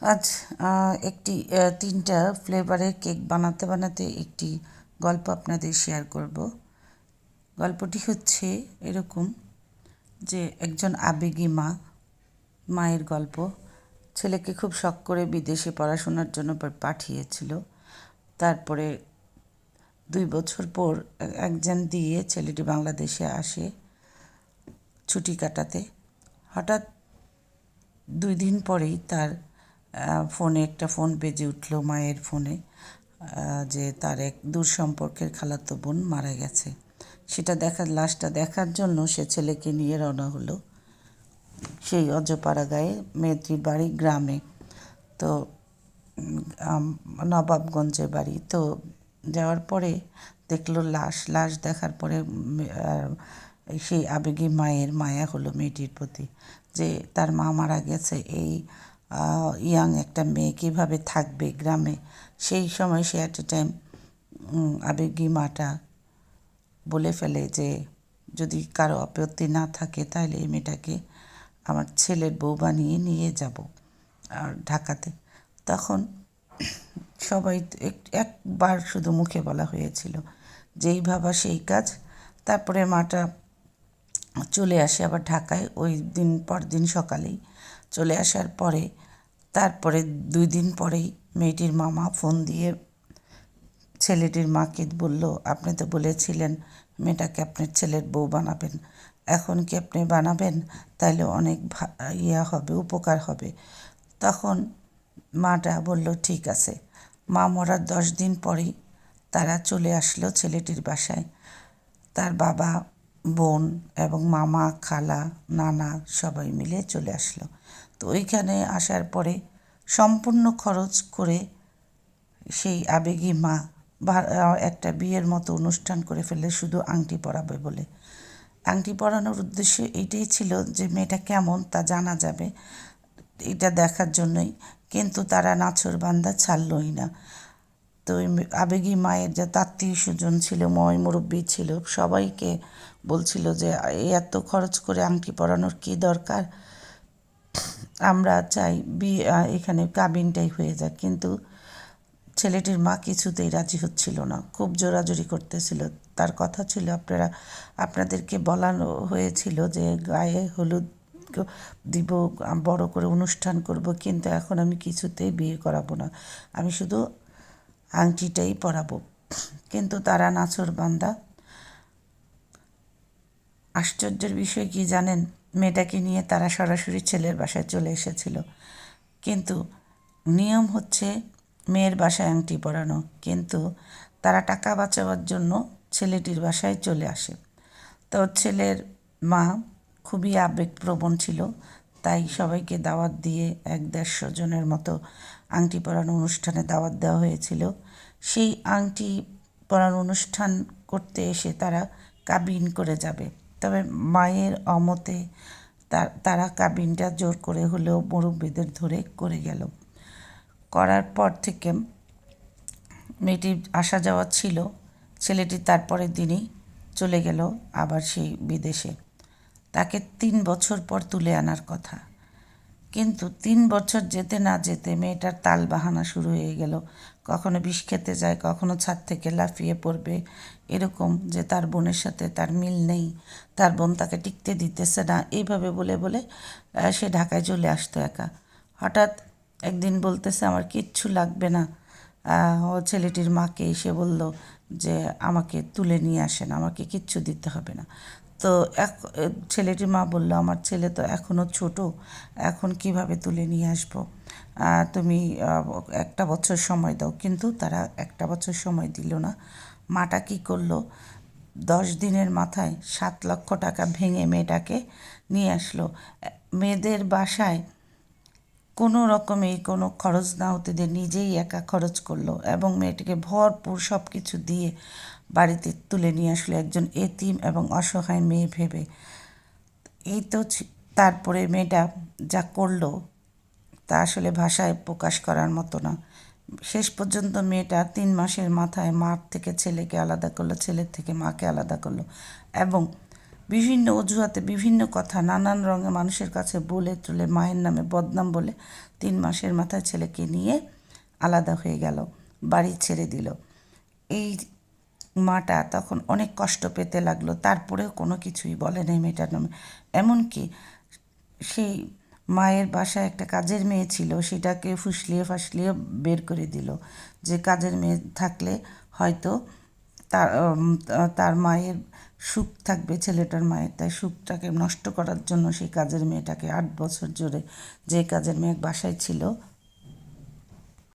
আজ একটি তিনটা ফ্লেভারের কেক বানাতে বানাতে একটি গল্প আপনাদের শেয়ার করব। গল্পটি হচ্ছে এরকম যে একজন আবেগী মা, মায়ের গল্প। ছেলেকে খুব শখ করে বিদেশে পড়াশোনার জন্য পাঠিয়েছিল। তারপরে দুই বছর পর একজন দিয়ে ছেলেটি বাংলাদেশে আসে ছুটি কাটাতে। হঠাৎ দুই দিন পরেই তার ফোনে একটা ফোন বেজে উঠল মায়ের ফোনে যে তার এক দূর সম্পর্কের খালাতো বোন মারা গেছে। সেটা দেখার লাশটা দেখার জন্য সে ছেলেকে নিয়ে রওনা হলো সেই অজপাড়া গায়ে মেয়েটির বাড়ি গ্রামে। তো উম, আম- নবাবগঞ্জে বাড়ি। তো যাওয়ার পরে দেখল লাশ লাশ দেখার পরে সেই আবেগী মায়ের মায়া হলো মেয়েটির প্রতি যে তার মা মারা গেছে এই ইয়াং একটা মেয়ে কীভাবে থাকবে গ্রামে? সেই সময় সে অ্যাট এ টাইম আবেগী মাটা বলে ফেলে যে, যদি কারও আপত্তি না থাকে তাহলে এই মেয়েটাকে আমার ছেলের বউ বানিয়ে নিয়ে যাব। আর ঢাকাতে। তখন সবাই একবার শুধু মুখে বলা হয়েছিল যেই ভাবা সেই কাজ। তারপরে মাটা চলে আসে আবার ঢাকায়। ওই দিন পর দিন সকালেই চলে আসার পরে তারপরে দুই দিন পরেই মেয়েটির মামা ফোন দিয়ে ছেলেটির মাকে বলল, আপনি তো বলেছিলেন মেয়েটাকে আপনার ছেলের বউ বানাবেন। এখন কি আপনি বানাবেন? তাহলে অনেক ইয়া হবে, উপকার হবে। তখন মাটা বলল, ঠিক আছে। মা মরার দশ দিন পরেই তারা চলে আসলো ছেলেটির বাসায়। তার বাবা, বোন এবং মামা, খালা, নানা সবাই মিলে চলে আসলো। তো ওইখানে আসার পরে সম্পূর্ণ খরচ করে সেই আবেগী মা একটা বিয়ের মতো অনুষ্ঠান করে ফেললে শুধু আংটি পরাবে বলে। আংটি পরানোর উদ্দেশ্য এইটাই ছিল যে মেয়েটা কেমন তা জানা যাবে, এটা দেখার জন্যই। কিন্তু তারা নাছর বান্দা ছাড়লই না। তো আবেগী মায়ের যে আত্মীয় স্বজন ছিল, ময় মুরব্বী ছিল, সবাইকে বলছিল যে এত খরচ করে আংটি পরানোর কী দরকার? আমরা চাই বিয়ে এখানে কাবিনটাই হয়ে যাক। কিন্তু ছেলেটির মা কিছুতেই রাজি হচ্ছিল না। খুব জোরাজুরি করতেছিল। তার কথা ছিল, আপনারা, আপনাদেরকে বলানো হয়েছিল যে গায়ে হলুদ দিব, বড় করে অনুষ্ঠান করব, কিন্তু এখন আমি কিছুতেই বিয়ে করাবো না। আমি শুধু আংটিটাই পরাবো। কিন্তু তারা নাছর বান্দা আশ্চর্যের বিষয় কি জানেন? মেয়েটাকে নিয়ে তারা সরাসরি ছেলের বাসায় চলে এসেছিল। কিন্তু নিয়ম হচ্ছে মেয়ের বাসায় আংটি পরানো। কিন্তু তারা টাকা বাঁচাবার জন্য ছেলেটির বাসায় চলে আসে। তো ছেলের মা খুবই আবেগপ্রবণ ছিল। তাই সবাইকে দাওয়াত দিয়ে এক দেড়শো জনের মতো আংটি পরানো অনুষ্ঠানে দাওয়াত দেওয়া হয়েছিল। সেই আংটি পরানো অনুষ্ঠান করতে এসে তারা কাবিন করে যাবে। তবে মায়ের অমতে তারা কাবিনটা জোর করে হলেও মুরব্বীদের ধরে করে গেল। করার পর থেকে মেয়েটির আসা যাওয়া ছিল। ছেলেটি তারপরের দিনই চলে গেল আবার সেই বিদেশে। তাকে তিন বছর পর তুলে আনার কথা। কিন্তু তিন বছর যেতে না যেতে মেয়েটার তাল বাহানা শুরু হয়ে গেল। কখনো বিষ খেতে যায়, কখনো ছাদ থেকে লাফিয়ে পড়বে। এরকম যে তার বোনের সাথে তার মিল নেই, তার বোন তাকে টিকতে দিতেছে না। এইভাবে বলে বলে সে ঢাকায় চলে আসতো একা। হঠাৎ একদিন বলতেছে, আমার কিচ্ছু লাগবে না। ও ছেলেটির মাকে এসে বলল যে, আমাকে তুলে নিয়ে আসেন, আমাকে কিচ্ছু দিতে হবে না। তো এক, ছেলেটির মা বলল, আমার ছেলে তো এখনও ছোট, এখন কীভাবে তুলে নিয়ে আসব? তুমি একটা বছর সময় দাও। কিন্তু তারা একটা বছর সময় দিল না। মাটা কী করল? দশ দিনের মাথায় সাত লক্ষ টাকা ভেঙে মেয়েটাকে নিয়ে আসলো। মেয়েদের বাসায় কোনো রকমে কোনো খরচ না হতে দিয়ে নিজেই একা খরচ করল এবং মেয়েটিকে ভরপুর সব কিছু দিয়ে বাড়িতে তুলে নিয়ে আসলো একজন এতিম এবং অসহায় মেয়ে ভেবে। এই তো তারপরে মেয়েটা যা করল তা আসলে ভাষায় প্রকাশ করার মতো না। শেষ পর্যন্ত মেয়েটা তিন মাসের মাথায় মার থেকে ছেলেকে আলাদা করল, ছেলের থেকে মাকে আলাদা করল এবং বিভিন্ন অজুহাতে বিভিন্ন কথা নানান রঙে মানুষের কাছে বলে তুলে, মায়ের নামে বদনাম বলে তিন মাসের মাথায় ছেলেকে নিয়ে আলাদা হয়ে গেল, বাড়ি ছেড়ে দিল। এই মাটা তখন অনেক কষ্ট পেতে লাগল, তারপরেও কোনো কিছুই বলে নাই মেয়েটার নামে। এমনকি সেই মায়ের বাসায় একটা কাজের মেয়ে ছিল, সেটাকে ফুসলিয়ে ফাসলিয়ে বের করে দিল। যে কাজের মেয়ে থাকলে হয়তো তার তার মায়ের সুখ থাকবে ছেলেটার মায়ের, তাই সুখটাকে নষ্ট করার জন্য সেই কাজের মেয়েটাকে আট বছর জুড়ে যে কাজের মেয়ে বাসায় ছিল